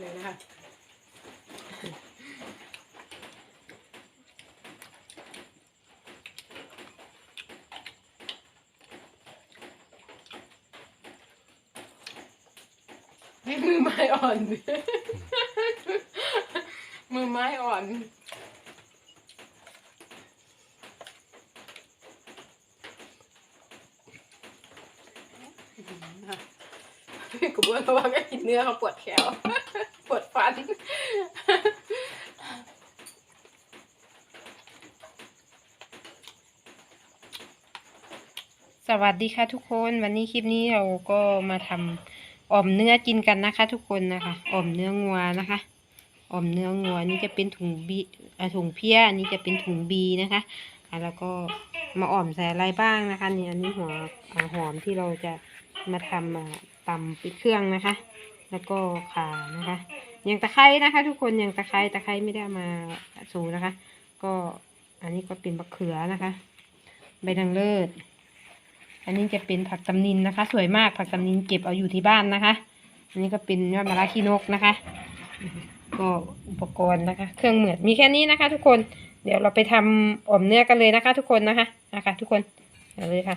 เลยนะคะให้มือไม้อ่อน มือไม้อ่อนพี่กบวนเพราะว่าก็กินเนื้อเขาปวดแขวัน สวัสดีค่ะทุกคน วันนี้คลิปนี้เราก็มาทำอ่อมเนื้อกินกันนะคะ ทุกคนนะคะอ่อมเนื้องัวนะคะอ่อมเนื้องัวนี่จะเป็นถุงบีถุงเพี้ยอันนี้จะเป็นถุงบีนะคะแล้วก็มาอ่อมใส่อะไรบ้างนะคะนี่อันนี้หัวหอมที่เราจะมาทำตำปิดเครื่องนะคะ แล้วก็ข่านะคะ อย่างตะไคร้นะคะ ทุกคนอย่างตะไคร้ตะไคร้ไม่ได้มาสูนะคะ ก็อันนี้ก็เป็นมะเขือนะคะใบนางเลิศอันนี้จะเป็นผักตำนินนะคะ สวยมากผักตำนินเก็บเอาอยู่ที่บ้านนะคะ อันนี้ก็เป็นยอดมะระขี้นกนะคะ ก็อุปกรณ์นะคะ เครื่องเหมือนมีแค่นี้นะคะ ทุกคนเดี๋ยวเราไปทำอ่อมเนื้อกันเลยนะคะ ทุกคนนะคะนะคะ ทุกคนเอาเลยค่ะ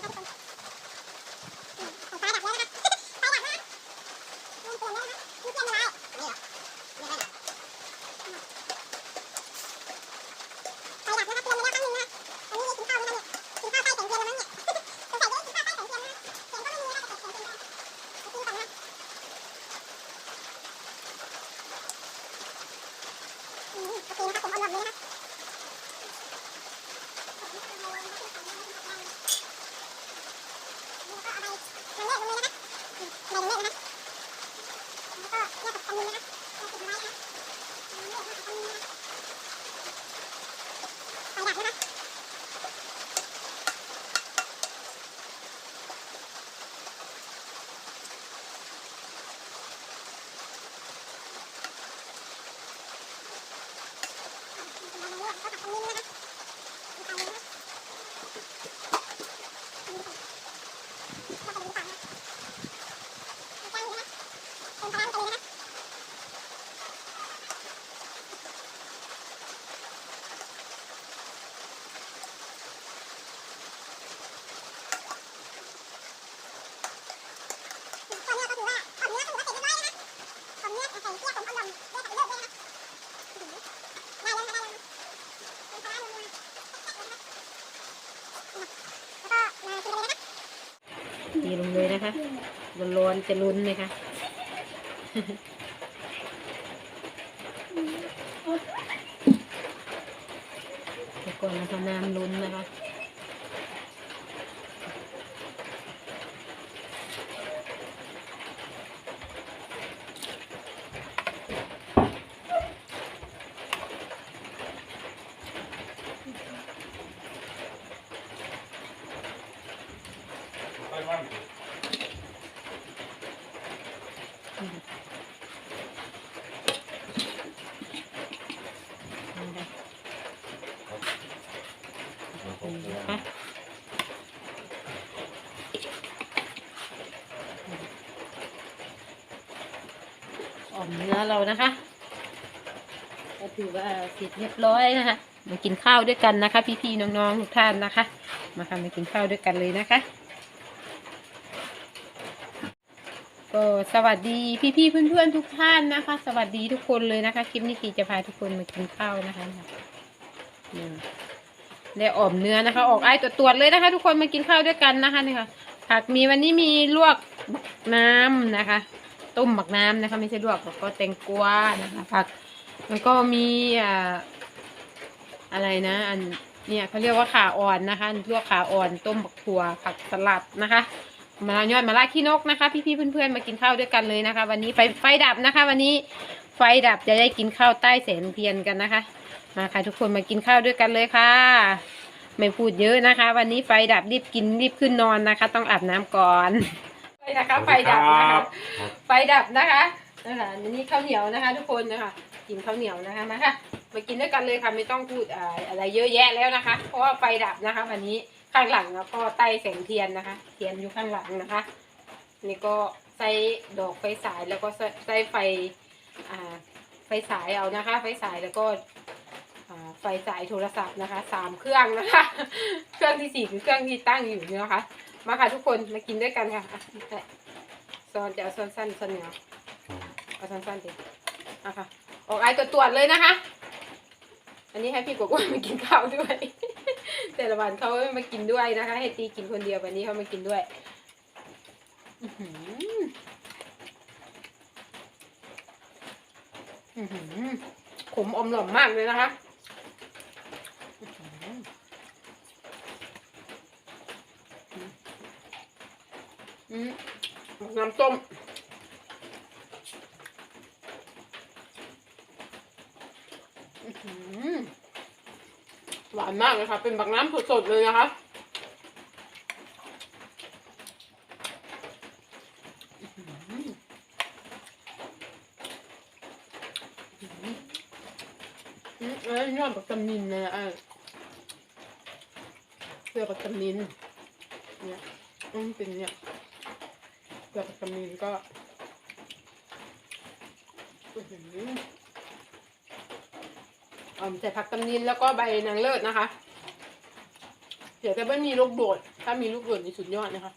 Thank you. Hello? ร้อนๆจะลุ้นเลยค่ะแล้วก่อนเราทำน้ำลุ้นนะคะ นอมเนื้อเรานะคะ ก็ถือว่าเสร็จเรียบร้อยนะคะ มากินข้าวด้วยกันนะคะ พี่ๆน้องๆทุกท่านนะคะ มาทำะมากินข้าวด้วยกันเลยนะคะ ก็สวัสดีพี่ๆเพื่อนๆทุกท่านนะคะ สวัสดีทุกคนเลยนะคะคลิปนี้กีจะพาทุกคนมากินข้าวนะคะนี่ได้อ่อมเนื้อนะคะ ออกไอตัวตรวจเลยนะคะ ทุกคนมากินข้าวด้วยกันนะคะนี่ค่ะผักมีวันนี้มีลวกน้ำนะคะ ต้มบักน้ำนะคะ ไม่ใช่ลวกแล้วก็แตงกวานะคะผักแล้วก็มีอ่าอะไรนะอันเนี่ยเขาเรียกว่าขาอ่อนนะคะลวกขาอ่อนต้มบักถั่วผักสลัดนะคะ มาลายอดมาลาขี้นกนะคะ พี่ๆเพื่อนๆมากินข้าวด้วยกันเลยนะคะ วันนี้ไฟไฟดับนะคะ วันนี้ไฟดับจะได้กินข้าวใต้แสงเทียนกันนะคะมาค่ะทุกคนมากินข้าวด้วยกันเลยค่ะ ไม่พูดเยอะนะคะ วันนี้ไฟดับรีบกินรีบขึ้นนอนนะคะ ต้องอาบน้ำก่อนไฟนะคะไฟดับนะคะไฟดับนะคะนะคะอันนี้ข้าวเหนียวนะคะ ทุกคนนะคะกินข้าวเหนียวนะคะมาค่ะมากินด้วยกันเลยค่ะไม่ต้องพูดอ่าอะไรเยอะแยะแล้วนะคะ เพราะว่าไฟดับนะคะ วันนี้ ข้างหลังแล้วก็ใต้แสงเทียนนะคะ เทียนอยู่ข้างหลังนะคะ นี่ก็ใส่ดอกไฟสายแล้วก็ใส่ไฟอ่าไฟสายเอานะคะ ไฟสายแล้วก็อ่าไฟสายโทรศัพท์นะคะสามเครื่องนะคะ เครื่องที่สี่คือเครื่องที่ตั้งอยู่นี่นะคะ มาค่ะทุกคนมากินด้วยกันค่ะซอนจะเอาซอนสั้นซอนเหนียวเอาซอนสั้นดิอะค่ะออกไอตัวตรวจเลยนะคะ อันนี้ให้พี่กวางมากินข้าวด้วย แต่ละวันเขาไม่มากินด้วยนะคะให้ตีกินคนเดียววันนี้เขามากินด้วยหออื้อหือขมอมหล่อมมากเลยนะคะน้ำส้มอื้อ หวานมากเลยค่ะ เป็นบักน้ำสดๆเลยนะคะอืมเอ้ยยอดปักตำนินเลยอะเสือปักตำนิน เนี่ยอืมเป็นเนี่ยเสือปักตำนินก็อือ ใส่ผักตำนินแล้วก็ใบนางเลิศนะคะ เดี๋ยวจะไม่มีลูกโดด ถ้ามีลูกโดดนี่สุดยอดนะคะ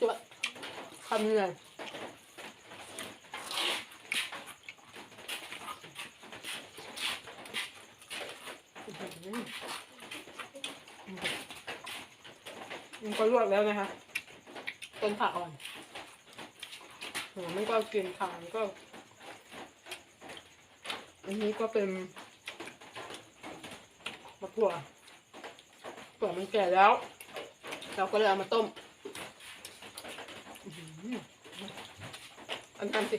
ตัวคำเหนื่อยอื้อหือ มันก็ลวกแล้วนะคะต้นผักอ่อนหัวมันก็กินขามันก็ อันนี้ก็เป็นมะกรัวตัวมันแก่แล้ว เราก็เลยเอามาต้มอันนั้นสิ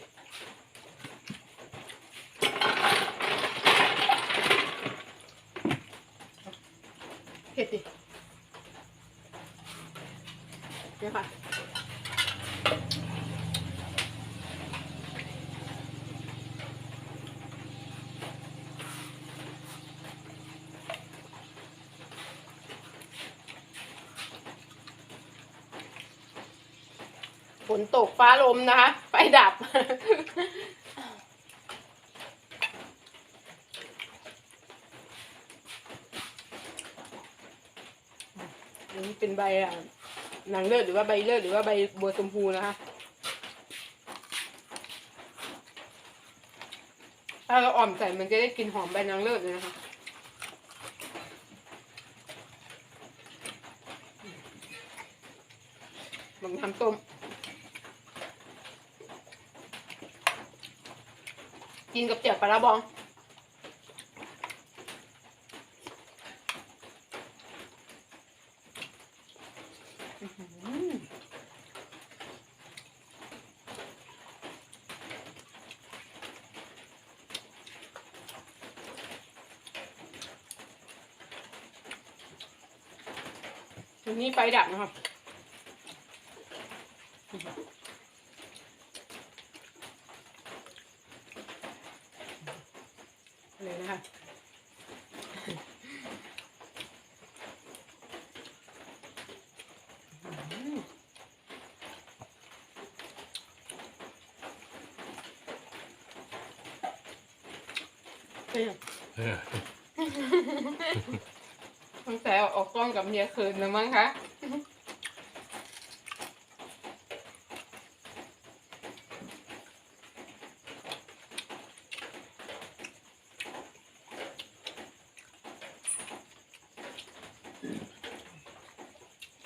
เผ็ดดิเนี่ยค่ะฝนตกฟ้าลมนะคะ ไฟดับ อันนี้เป็นใบอะ นางเลิศหรือว่าใบเลิศหรือว่าใบบัวชมพูนะคะถ้าเราอ่อมใส่มันจะได้กลิ่นหอมใบนางเลิศเลยนะคะลองทำต้ม กินกับเจียวปลาร้าบองันนี้ไฟดับนะครับเลยนะคะอืมเป็นไงเออ ตั้งแต่ออกกล้องกับเมียคืนนะมั้งคะ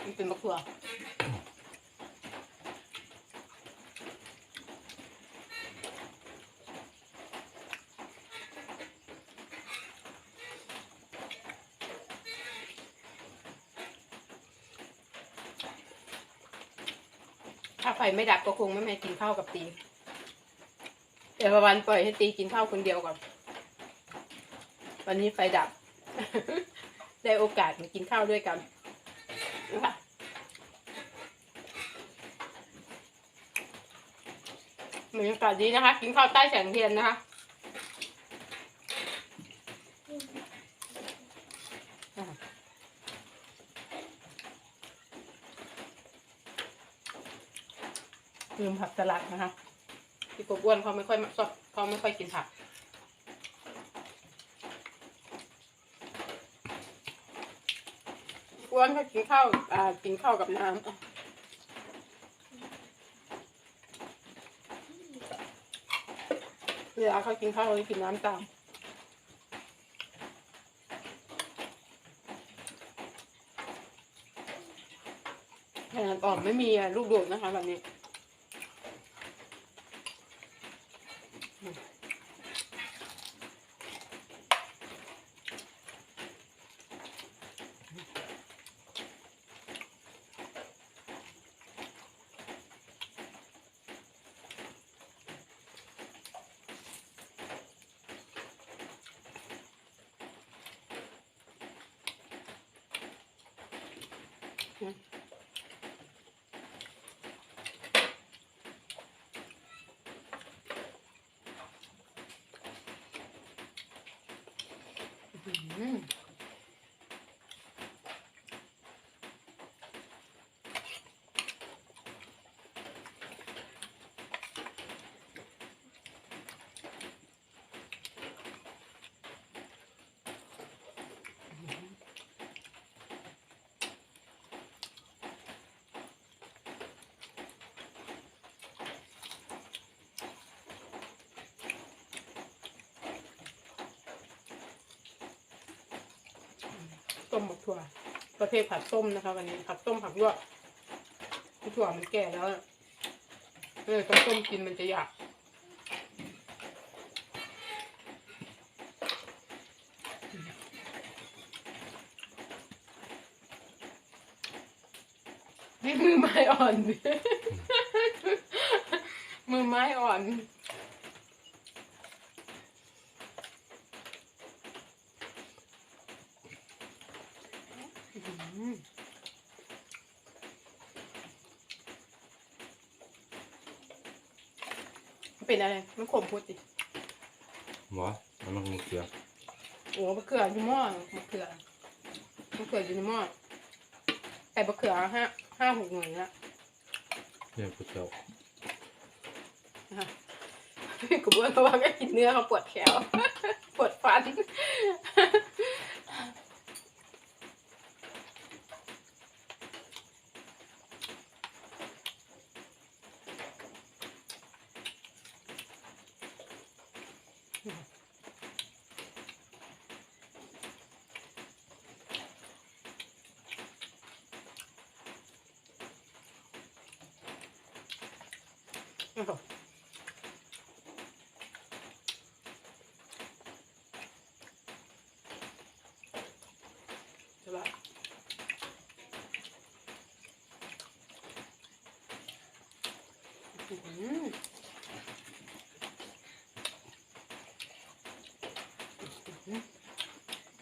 มันเป็นมะเขือ ถ้าไฟไม่ดับก็คงไม่แม่กินข้าวกับตีเดี๋ยววันปล่อยให้ตีกินข้าวคนเดียวก่อน วันนี้ไฟดับ ได้โอกาสมากินข้าวด้วยกันนะคะบรรยากาศดีนะคะ กินข้าวใต้แสงเทียนนะคะ ลืมผักสลัดนะคะพี่กบอ้วนเขาไม่ค่อยชอบเขาไม่ค่อยกินผักอ้วนเขากินข้าวอ่ากินข้าวกับน้ำเวลาเขากินข้าวเขาจะกินน้ำตามขนาดอ่อมไม่มีอะลูกโดดนะคะแบบนี้ อื ต้มหมกถั่ว ประเภทผัดต้มนะคะ วันนี้ผัดต้มผักลวกที่ถั่วมันแก่แล้วเออต้องต้มกินมันจะอยากนี่มือไม้อ่อน มือไม้อ่อน อืม เป็นอะไรมันขมพุดดิหมอมันต้องมีเกลือโอ้มะเขืออยู่หม้อมะเขือมะเขืออยู่ในหม้อใส่มะเขือห้าห้าหกหน่วยละเนี่ยพระเจ้านะคะพี่กูบอกว่าก็กินเนื้อเขาปวดแขวปวดฟัน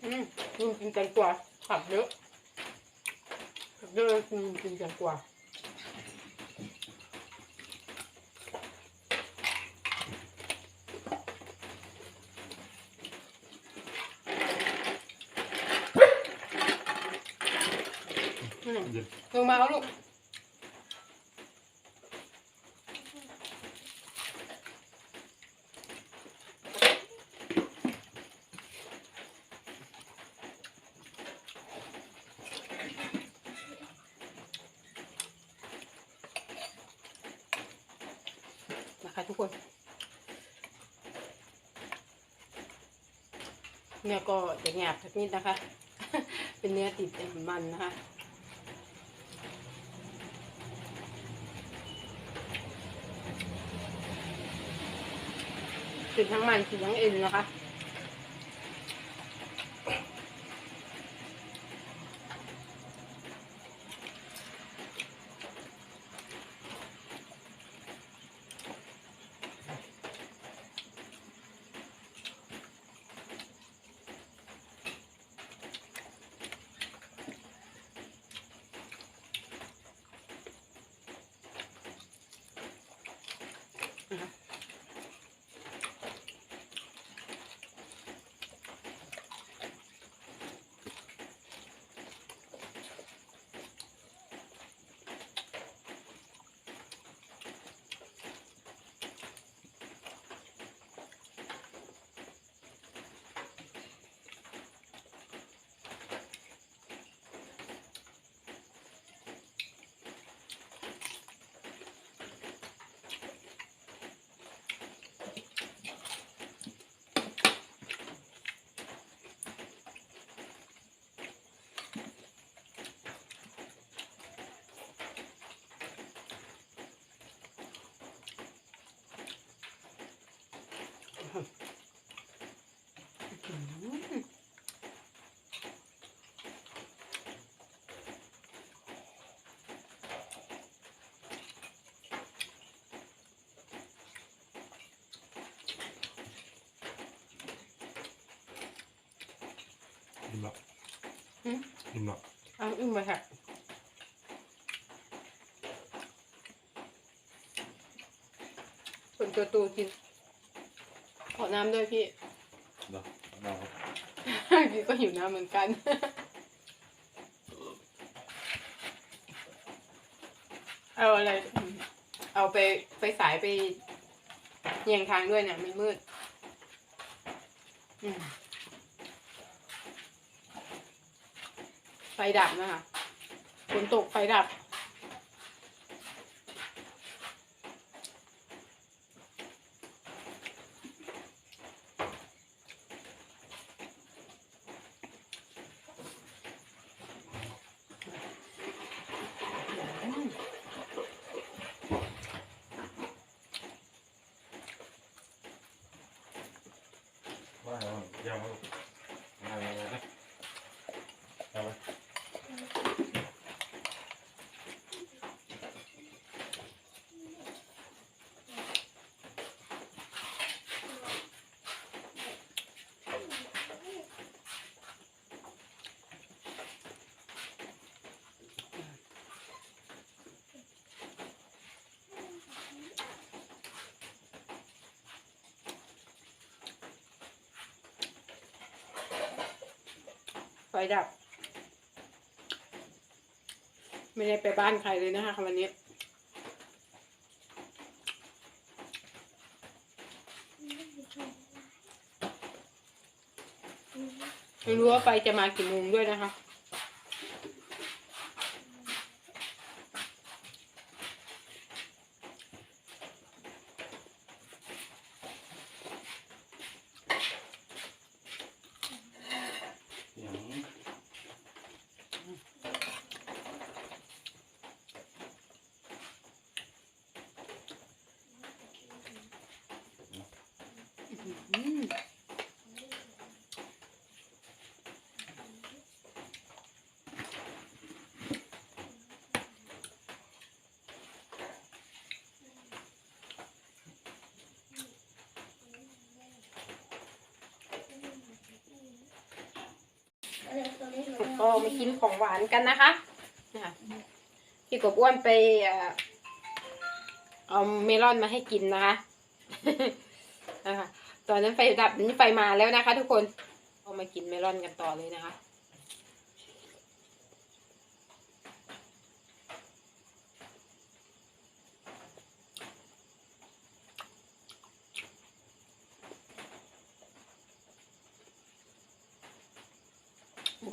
อืมลืกินแตงกว่าผักเยอะผักเยอะลืมกินแตงกว่าลงมาเอาลูก เนี่ยก็จะแงบสักนิดนะคะ เป็นเนื้อติดแต่มันนะคะติดทั้งมันติดทั้งเอ็นนะคะ อิ่มละ อืมอิ่มละเอาอึ้งมาค่ะคนตัวตูกิน ขอน้ำด้วยพี่เดี๋ยวเอาครับพี่ก็หิวน้ำเหมือนกันเอาอะไร เอาไปไปสายไปเยียงทางด้วยเนี่ยมันมืด อืม ไฟดับนะคะฝนตกไฟดับ ว่าแล้วยาวมาลูกมาเลยนะเอาไป ไฟดับ ไม่ได้ไปบ้านใครเลยนะคะวันนี้ ไม่รู้ว่าไฟจะมากี่โมงด้วยนะคะ ก็มากินของหวานกันนะคะนะคะพี่กบอ้วนไปเอาเมลอนมาให้กินนะคะนะคะตอนนั้นไฟดับนี้ไฟมาแล้วนะคะ ทุกคนเอามากินเมลอนกันต่อเลยนะคะ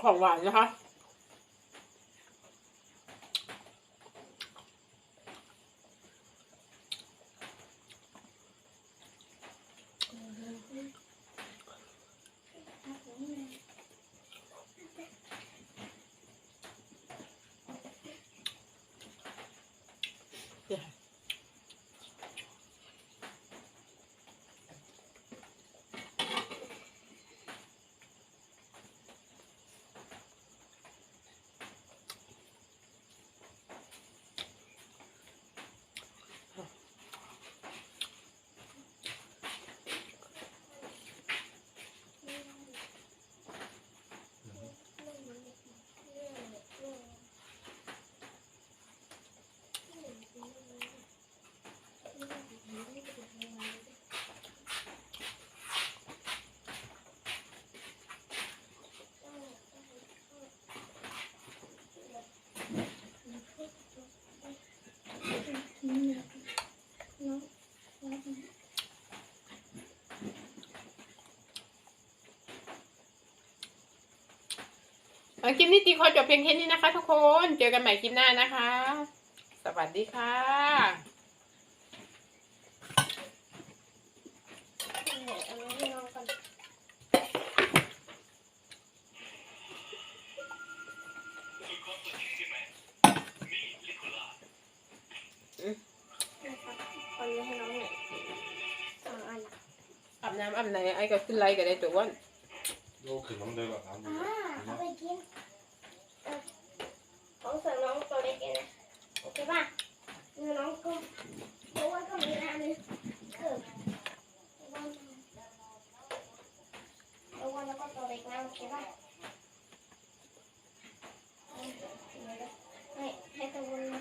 ของหวานนะคะ คลิปนี้ตีขอจบเพียงแค่นี้นะคะ ทุกคน เจอกันใหม่คลิปหน้านะคะ สวัสดีค่ะ น้ำอาบไหนไอ้ก็ขึ้นไลน์ก็ได้ตัวอ้วันโยกขึ้นน้ำเดือดแบบน้ำอ่าเอาไปกินเออของเสริมน้องตัวเล็กเองนะโอเคป่ะเงินน้องก็เพราะว่าก็มีอันนึงเออวันเอาวันแล้วก็ตัวเล็กนะโอเคป่ะให้ให้ตัววันมา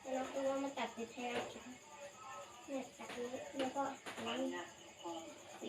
ให้น้องตัววันมาตัดติดแทนเนี่ยตัดนี้แล้วก็ล้าง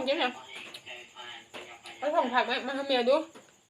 มาอ้าไม่เก็บของเก็บยังเอาของผักมามาให้เมียดูไ